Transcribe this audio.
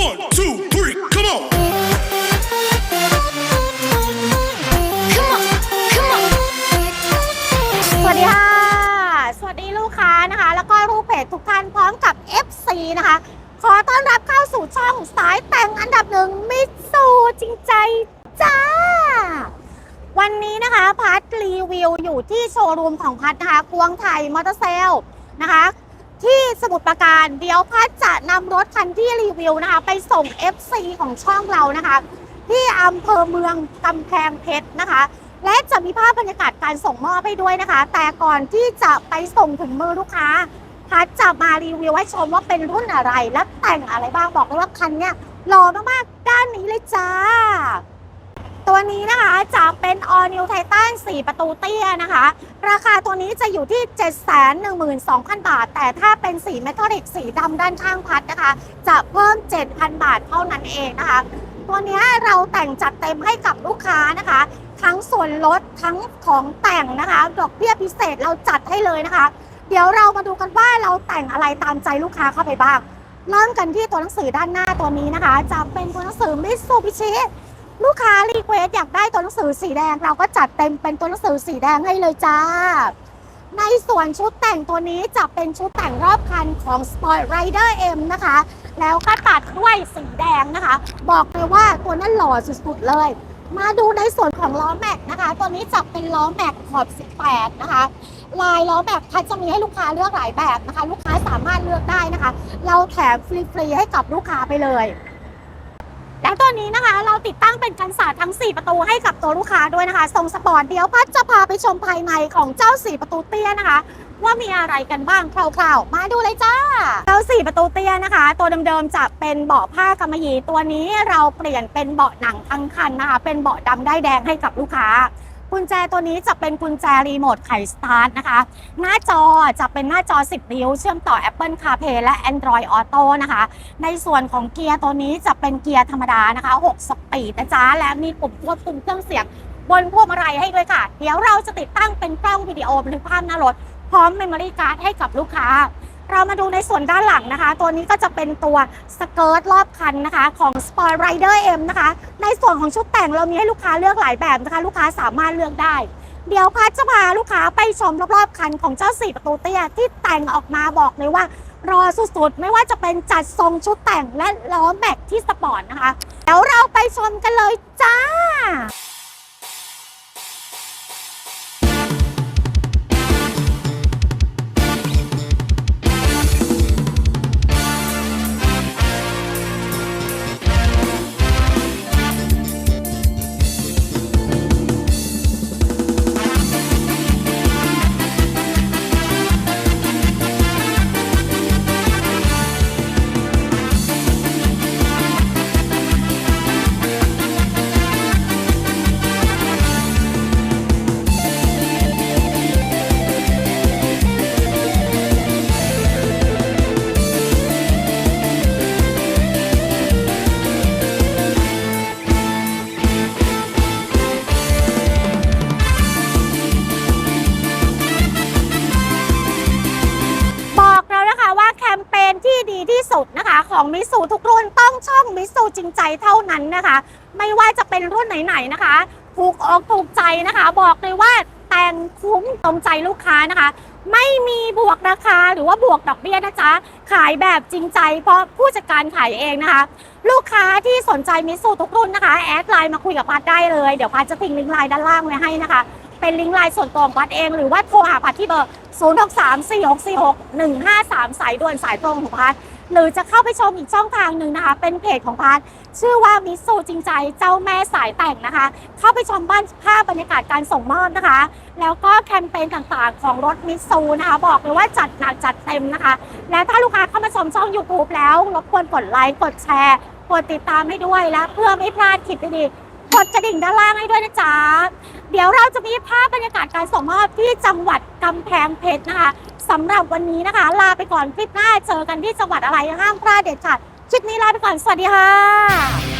One, two, three, come on. Come on, come on. สวัสดีค่ะ สวัสดีลูกค้านะคะ แล้วก็ลูกเพจทุกท่านพร้อมกับ FC นะคะ ขอต้อนรับเข้าสู่ช่องสายแต่งอันดับหนึ่งมิตซูจริงใจจ้า วันนี้นะคะพัดรีวิวอยู่ที่โชว์รูมของพัดนะคะกวงไทยมอเตอร์เซลนะคะ ที่สมุทรปราการเดี๋ยวพัดจะนำรถคันที่รีวิวนะคะ ไปส่ง FC ของช่องเรานะคะ ที่อำเภอเมืองกำแพงเพชรนะคะ และจะมีภาพบรรยากาศการส่งมอบให้ด้วยนะคะ แต่ก่อนที่จะไปส่งถึงมือลูกค้า พัดจะมารีวิวให้ชมว่าเป็นรุ่นอะไรและแต่งอะไรบ้างบอกเลยว่าคันเนี้ยหล่อมากๆด้านนี้เลยจ้า ตัวนี้นะคะจะเป็น All New Titan 4 ประตูเตี้ยนะคะ ราคาตัวนี้จะอยู่ที่ 712,000 บาท แต่ถ้าเป็นสีเมทัลลิกสีดำด้านข้างพัดนะคะ จะเพิ่ม 7,000 บาทเท่านั้นเองนะคะ ตัวนี้เราแต่งจัดเต็มให้กับลูกค้านะคะ ทั้งส่วนลดทั้งของแต่งนะคะ ดอกเบี้ยพิเศษเราจัดให้เลยนะคะ เดี๋ยวเรามาดูกันว่าเราแต่งอะไรตามใจลูกค้าเข้าไปบ้างเริ่มกันที่ตัวหนังสือด้านหน้าตัวนี้นะคะ จะเป็นตัวหนังสือมิตซูบิชิ ลูกค้ารีเควสอยากได้ตัวหนังสือสีแดง เราก็จัดเต็มเป็นตัวหนังสือสีแดงให้เลยจ้า ในส่วนชุดแต่งตัวนี้จะเป็นชุดแต่งรอบคันของ Sport Rider M นะคะ แล้วก็ตัดด้วยสีแดงนะคะ บอกเลยว่าตัวนั้นหล่อสุดๆเลย มาดูในส่วนของล้อแม็กนะคะ ตัวนี้จะเป็นล้อแม็กขอบ 18 นะคะลายล้อแม็กพัดจะมีให้ลูกค้าเลือกหลายแบบนะคะ ลูกค้าสามารถเลือกได้นะคะ เราแถมฟรีๆให้กับลูกค้าไปเลย แล้วตัวนี้นะคะ เราติดตั้งเป็นกันศาสตร์ทั้ง 4 ประตูให้กับตัวลูกค้าด้วยนะคะทรงสปอร์ตเดี๋ยวพัดจะพาไปชมภายในของเจ้า 4 ประตูเตี้ยนะคะ ว่ามีอะไรกันบ้างคร่าวๆ มาดูเลยจ้า เจ้า 4 ประตูเตี้ยนะคะ ตัวเดิมๆจะเป็นเบาะผ้ากำมะหยี่ตัวนี้เราเปลี่ยนเป็นเบาะหนังทั้งคันนะคะ เป็นเบาะดำได้แดงให้กับลูกค้า กุญแจตัวนี้จะเป็นกุญแจรีโมทไขสตาร์ทนะคะ หน้าจอจะเป็นหน้าจอ 10 นิ้ว เชื่อมต่อ Apple CarPlay และ Android Auto นะคะ ในส่วนของเกียร์ตัวนี้จะเป็นเกียร์ธรรมดานะคะ 6 สปีดนะจ๊ะ และมีปุ่มควบคุมเครื่องเสียงบนพวงมาลัยให้ด้วยค่ะ เดี๋ยวเราจะติดตั้งเป็นกล้องวิดีโอบันทึกภาพหน้ารถ พร้อมเมมโมรี่การ์ดให้กับลูกค้า เรามาดูในส่วนด้านหลังนะคะ ตัวนี้ก็จะเป็นตัวสเกิร์ตรอบคันนะคะ ของ Sport Rider M นะคะ ในส่วนของชุดแต่งเรามีให้ลูกค้าเลือกหลายแบบนะคะ ลูกค้าสามารถเลือกได้ เดี๋ยวพัชจะพาลูกค้าไปชมรอบๆคันของเจ้าสี่ประตูเตี้ยที่แต่งออกมาบอกเลยว่ารอสุดๆ ไม่ว่าจะเป็นจัดทรงชุดแต่งและล้อแม็กที่สปอร์ตนะคะ เดี๋ยวเราไปชมกันเลยจ้า มิสูทุกรุ่นต้องช่องมิสูจริงใจเท่านั้นนะคะ ไม่ว่าจะเป็นรุ่นไหนๆนะคะ ถูกอกถูกใจนะคะ บอกเลยว่าแต่งคุ้มตรงใจลูกค้านะคะ ไม่มีบวกราคาหรือว่าบวกดอกเบี้ยนะจ๊ะขายแบบจริงใจ เพราะผู้จัดการขายเองนะคะ ลูกค้าที่สนใจมิสูทุกรุ่นนะคะแอดไลน์มาคุยกับพัดได้เลยเดี๋ยวพัดจะทิ้งลิงก์ไลน์ด้านล่างไว้ให้นะคะเป็นลิงก์ไลน์ส่วนตัวของพัดเอง หรือว่าโทรหาพัดที่เบอร์ 0 6 3 4 6 4 6 1 5 3 สายด่วนสายตรงของพัด หรือจะเข้าไปชมอีกช่องทางหนึ่งนะคะ เป็นเพจของพัดชื่อว่ามิสูจริงใจเจ้าแม่สายแต่งนะคะ เข้าไปชมบ้านภาพบรรยากาศการส่งมอบนะคะ แล้วก็แคมเปญต่างๆ ของรถมิสูนะคะ บอกเลยว่าจัดหนักจัดเต็มนะคะ และถ้าลูกค้าเข้ามาชมช่อง YouTube แล้วรบกวนกดไลค์กดแชร์กดติดตามให้ด้วยและเพื่อไม่พลาดคลิปดีๆ กดกระดิ่งด้านล่างให้ด้วยนะจ๊ะ เดี๋ยวเราจะมีภาพบรรยากาศการส่งมอบที่จังหวัดกำแพงเพชรนะคะสำหรับวันนี้นะคะ ลาไปก่อนคลิปหน้าเจอกันที่จังหวัดอะไรห้ามพลาดเด็ดขาดคลิปนี้ลาไปก่อนสวัสดีค่ะ